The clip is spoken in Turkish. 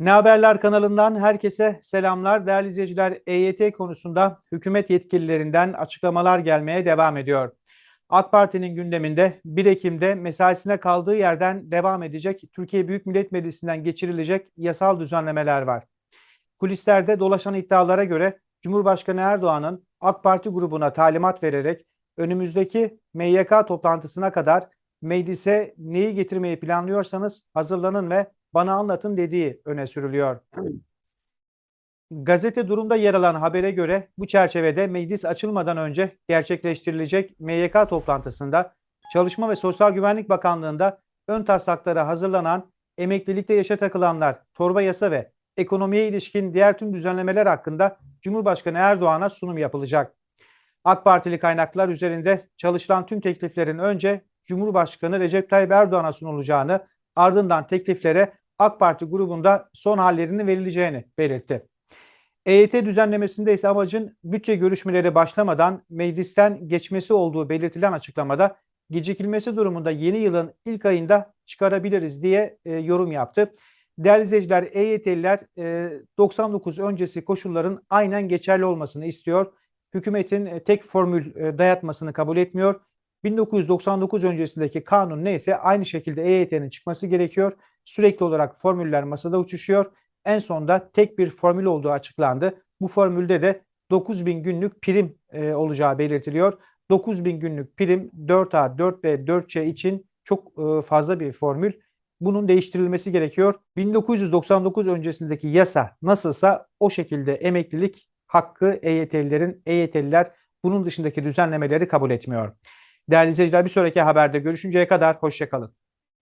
Ne Haberler kanalından herkese selamlar. Değerli izleyiciler, EYT konusunda hükümet yetkililerinden açıklamalar gelmeye devam ediyor. AK Parti'nin gündeminde 1 Ekim'de mesaisine kaldığı yerden devam edecek Türkiye Büyük Millet Meclisi'nden geçirilecek yasal düzenlemeler var. Kulislerde dolaşan iddialara göre Cumhurbaşkanı Erdoğan'ın AK Parti grubuna talimat vererek önümüzdeki MYK toplantısına kadar meclise neyi getirmeyi planlıyorsanız hazırlanın ve bana anlatın dediği öne sürülüyor. Gazete Durum'da yer alan habere göre bu çerçevede meclis açılmadan önce gerçekleştirilecek MYK toplantısında Çalışma ve Sosyal Güvenlik Bakanlığı'nda ön taslaklara hazırlanan emeklilikte yaşa takılanlar, torba yasa ve ekonomiye ilişkin diğer tüm düzenlemeler hakkında Cumhurbaşkanı Erdoğan'a sunum yapılacak. AK Partili kaynaklar üzerinde çalışılan tüm tekliflerin önce Cumhurbaşkanı Recep Tayyip Erdoğan'a sunulacağını, ardından tekliflere AK Parti grubunda son hallerinin verileceğini belirtti. EYT düzenlemesinde ise amacın bütçe görüşmeleri başlamadan meclisten geçmesi olduğu belirtilen açıklamada gecikilmesi durumunda yeni yılın ilk ayında çıkarabiliriz diye e, yorum yaptı. Değerli izleyiciler, EYT'liler e, 99 öncesi koşulların aynen geçerli olmasını istiyor. Hükümetin e, tek formül e, dayatmasını kabul etmiyor. 1999 öncesindeki kanun neyse aynı şekilde EYT'nin çıkması gerekiyor. Sürekli olarak formüller masada uçuşuyor. En sonunda tek bir formül olduğu açıklandı. Bu formülde de 9000 günlük prim e, olacağı belirtiliyor. 9000 günlük prim 4A, 4B, 4C için çok e, fazla bir formül. Bunun değiştirilmesi gerekiyor. 1999 öncesindeki yasa nasılsa o şekilde emeklilik hakkı EYT'lilerin, EYT'liler bunun dışındaki düzenlemeleri kabul etmiyor. Değerli izleyiciler bir sonraki haberde görüşünceye kadar hoşçakalın.